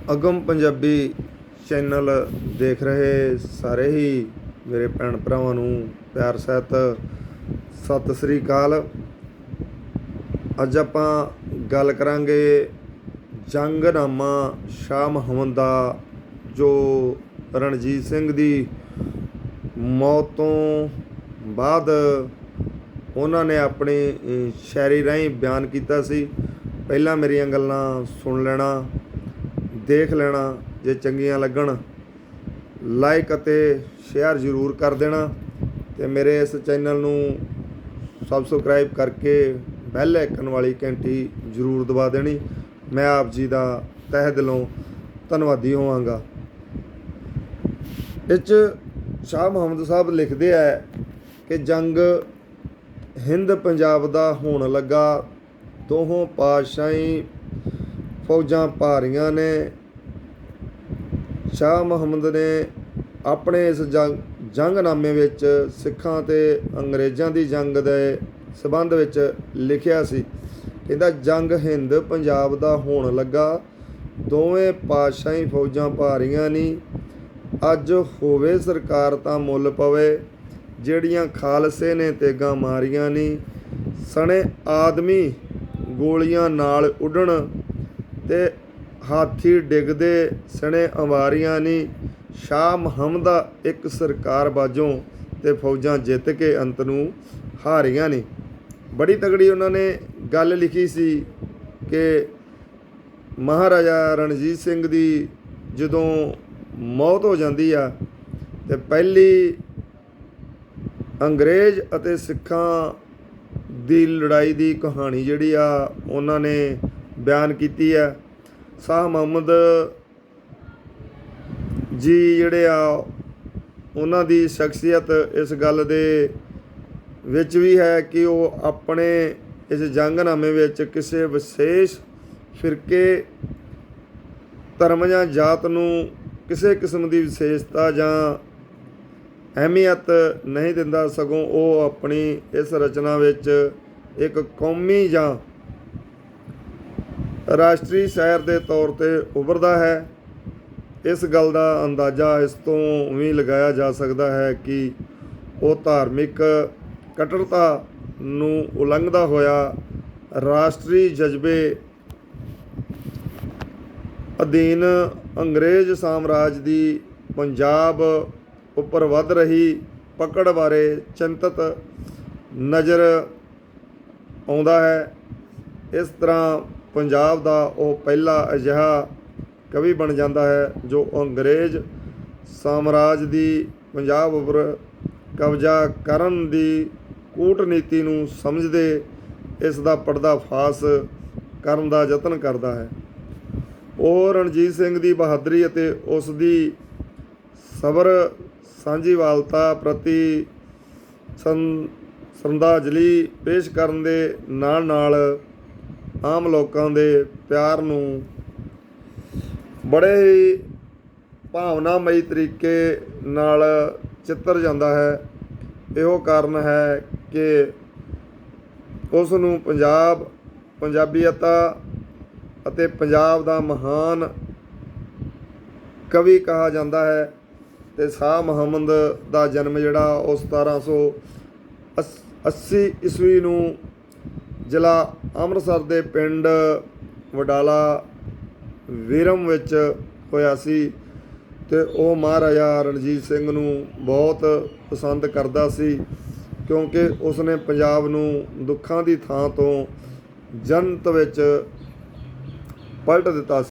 ਅਗਮ Punjabi channel ਦੇਖ ਰਹੇ ਸਾਰੇ ਹੀ ਮੇਰੇ ਭੈਣ ਭਰਾਵਾਂ ਨੂੰ ਪਿਆਰ ਸਹਿਤ ਸਤਿ ਸ੍ਰੀ ਅਕਾਲ। ਅੱਜ ਆਪਾਂ ਗੱਲ ਕਰਾਂਗੇ ਜੰਗਨਾਮਾ ਸ਼ਾਹ ਮੁਹੰਮਦ ਦਾ, ਜੋ ਰਣਜੀਤ ਸਿੰਘ ਦੀ ਮੌਤ ਤੋਂ ਬਾਅਦ ਉਹਨਾਂ ਨੇ ਆਪਣੀ ਸ਼ਾਇਰੀ ਰਾਹੀਂ ਬਿਆਨ ਕੀਤਾ ਸੀ। ਪਹਿਲਾਂ ਮੇਰੀਆਂ ਗੱਲਾਂ ਸੁਣ ਲੈਣਾ। ਦੇਖ ਲੈਣਾ ਜੇ ਚੰਗੀਆਂ ਲੱਗਣ ਲਾਈਕ ਅਤੇ ਸ਼ੇਅਰ ਜ਼ਰੂਰ ਕਰ ਦੇਣਾ ਤੇ ਮੇਰੇ ਇਸ ਚੈਨਲ ਨੂੰ ਸਬਸਕ੍ਰਾਈਬ ਕਰਕੇ ਬੈਲ ਆਈਕਨ ਵਾਲੀ ਘੰਟੀ ਜ਼ਰੂਰ ਦਬਾ ਦੇਣੀ। ਮੈਂ ਆਪ ਜੀ ਦਾ ਤਹਿ ਦਿਲੋਂ ਧੰਨਵਾਦੀ ਹੋਵਾਂਗਾ। ਇਹ 'ਚ ਸ਼ਾਹ ਮੁਹੰਮਦ ਸਾਹਿਬ ਲਿਖਦੇ ਆ ਕਿ ਜੰਗ ਹਿੰਦ ਪੰਜਾਬ ਦਾ ਹੋਣ ਲੱਗਾ, ਦੋਹੋਂ ਪਾਤਸ਼ਾਹੀ ਫੌਜਾਂ ਭਾਰੀਆਂ ਨੇ ਸ਼ਾਹ ਮੁਹੰਮਦ ਨੇ ਆਪਣੇ ਇਸ ਜੰਗਨਾਮੇ ਵਿੱਚ ਸਿੱਖਾਂ ਤੇ ਅੰਗਰੇਜ਼ਾਂ ਦੀ ਜੰਗ ਦੇ ਸਬੰਧ ਵਿੱਚ ਲਿਖਿਆ ਸੀ। ਕਹਿੰਦਾ, ਜੰਗ ਹਿੰਦ ਪੰਜਾਬ ਦਾ ਹੋਣ ਲੱਗਾ। ਦੋਵੇਂ ਪਾਤਸ਼ਾਹੀ ਫੌਜਾਂ ਭਾਰੀਆਂ ਨਹੀਂ ਅੱਜ ਹੋਵੇ ਸਰਕਾਰ ਤਾਂ ਮੁੱਲ ਪਵੇ। ਜਿਹੜੀਆਂ ਖਾਲਸੇ ਨੇ ਤੇਗਾ ਮਾਰੀਆਂ ਨਹੀਂ ਸਣੇ ਆਦਮੀ ਗੋਲੀਆਂ ਨਾਲ ਉੱਡਣ ਤੇ ਹਾਥੀ ਡਿੱਗਦੇ ਸਣੇ ਅਵਾਰੀਆਂ ਨਹੀਂ ਸ਼ਾਹ ਮੁਹੰਮਦਾ ਇੱਕ ਸਰਕਾਰ ਬਾਜੋਂ ਤੇ ਫੌਜਾਂ ਜਿੱਤ ਕੇ ਅੰਤ ਨੂੰ ਹਾਰੀਆਂ ਨਹੀਂ ਬੜੀ ਤਗੜੀ ਉਹਨਾਂ ਨੇ ਗੱਲ ਲਿਖੀ ਸੀ ਕਿ ਮਹਾਰਾਜਾ ਰਣਜੀਤ ਸਿੰਘ ਦੀ ਜਦੋਂ ਮੌਤ ਹੋ ਜਾਂਦੀ ਆ ਤੇ ਪਹਿਲੀ ਅੰਗਰੇਜ਼ ਅਤੇ ਸਿੱਖਾਂ ਦੀ ਲੜਾਈ ਦੀ ਕਹਾਣੀ ਜਿਹੜੀ ਆ ਉਹਨਾਂ ਨੇ ਬਿਆਨ ਕੀਤੀ ਆ। ਸ਼ਾਹ ਮੁਹੰਮਦ ਜੀ ਜਿਹੜੇ ਆ, ਉਹਨਾਂ ਦੀ ਸ਼ਖਸੀਅਤ ਇਸ ਗੱਲ ਦੇ ਵਿੱਚ ਵੀ ਹੈ ਕਿ ਉਹ ਆਪਣੇ ਇਸ ਜੰਗਨਾਮੇ ਵਿੱਚ ਕਿਸੇ ਵਿਸ਼ੇਸ਼ ਫਿਰਕੇ, ਧਰਮ ਜਾਂ ਜਾਤ ਨੂੰ ਕਿਸੇ ਕਿਸਮ ਦੀ ਵਿਸ਼ੇਸ਼ਤਾ ਜਾਂ ਅਹਿਮੀਅਤ ਨਹੀਂ ਦਿੰਦਾ, ਸਗੋਂ ਉਹ ਆਪਣੀ ਇਸ ਰਚਨਾ ਵਿੱਚ ਇੱਕ ਕੌਮੀ ਜਾਂ ਰਾਸ਼ਟਰੀ ਸ਼ਹਿਰ ਦੇ ਤੌਰ ਤੇ ਉੱਭਰਦਾ ਹੈ। ਇਸ ਗੱਲ ਦਾ ਅੰਦਾਜ਼ਾ ਇਸ ਤੋਂ ਵੀ ਲਗਾਇਆ ਜਾ ਸਕਦਾ ਹੈ ਕਿ ਉਹ ਧਾਰਮਿਕ ਕਟੜਤਾ ਨੂੰ ਉਲੰਘਦਾ ਹੋਇਆ ਰਾਸ਼ਟਰੀ ਜਜ਼ਬੇ ਅਧੀਨ ਅੰਗਰੇਜ਼ ਸਾਮਰਾਜ ਦੀ ਪੰਜਾਬ ਉੱਪਰ ਵੱਧ ਰਹੀ ਪਕੜ ਬਾਰੇ ਚਿੰਤਤ ਨਜ਼ਰ ਆਉਂਦਾ ਹੈ। ਇਸ ਤਰ੍ਹਾਂ ਪੰਜਾਬ ਦਾ ਉਹ ਪਹਿਲਾ ਅਜਿਹਾ ਕਵੀ ਬਣ ਜਾਂਦਾ ਹੈ ਜੋ ਅੰਗਰੇਜ਼ ਸਾਮਰਾਜ ਦੀ ਪੰਜਾਬ ਉੱਪਰ ਕਬਜ਼ਾ ਕਰਨ ਦੀ ਕੂਟਨੀਤੀ ਨੂੰ ਸਮਝਦੇ ਇਸ ਦਾ ਪਰਦਾਫਾਸ਼ ਕਰਨ ਦਾ ਯਤਨ ਕਰਦਾ ਹੈ। ਉਹ ਰਣਜੀਤ ਸਿੰਘ ਦੀ ਬਹਾਦਰੀ ਅਤੇ ਉਸ ਦੀ ਸਬਰ ਸਾਂਝੀਵਾਲਤਾ ਪ੍ਰਤੀ ਸੰ ਪੇਸ਼ ਕਰਨ ਦੇ ਨਾਲ ਨਾਲ ਆਮ ਲੋਕਾਂ ਦੇ ਪਿਆਰ ਨੂੰ ਬੜੇ ਹੀ ਭਾਵਨਾਮਈ ਤਰੀਕੇ ਨਾਲ ਚਿੱਤਰ ਜਾਂਦਾ ਹੈ। ਇਹੋ ਕਾਰਨ ਹੈ ਕਿ ਉਸ ਨੂੰ ਪੰਜਾਬ, ਪੰਜਾਬੀਅਤਾ ਅਤੇ ਪੰਜਾਬ ਦਾ ਮਹਾਨ ਕਵੀ ਕਹਾ ਜਾਂਦਾ ਹੈ ਤੇ ਸ਼ਾਹ ਮੁਹੰਮਦ ਦਾ ਜਨਮ ਜਿਹੜਾ ਉਹ 1780 ਈਸਵੀ ਨੂੰ ਜ਼ਿਲ੍ਹਾ ਅੰਮ੍ਰਿਤਸਰ ਦੇ ਪਿੰਡ ਵਡਾਲਾ ਵੀਰਮ ਵਿੱਚ ਹੋਇਆ ਸੀ ਤੇ ਉਹ ਮਹਾਰਾਜਾ ਰਣਜੀਤ ਸਿੰਘ ਨੂੰ ਬਹੁਤ ਪਸੰਦ ਕਰਦਾ ਸੀ ਕਿਉਂਕਿ ਉਸਨੇ ਪੰਜਾਬ ਨੂੰ ਦੁੱਖਾਂ ਦੀ ਥਾਂ ਤੋਂ ਜਨਤ ਵਿੱਚ ਪਲਟ ਦਿੱਤਾ ਸੀ।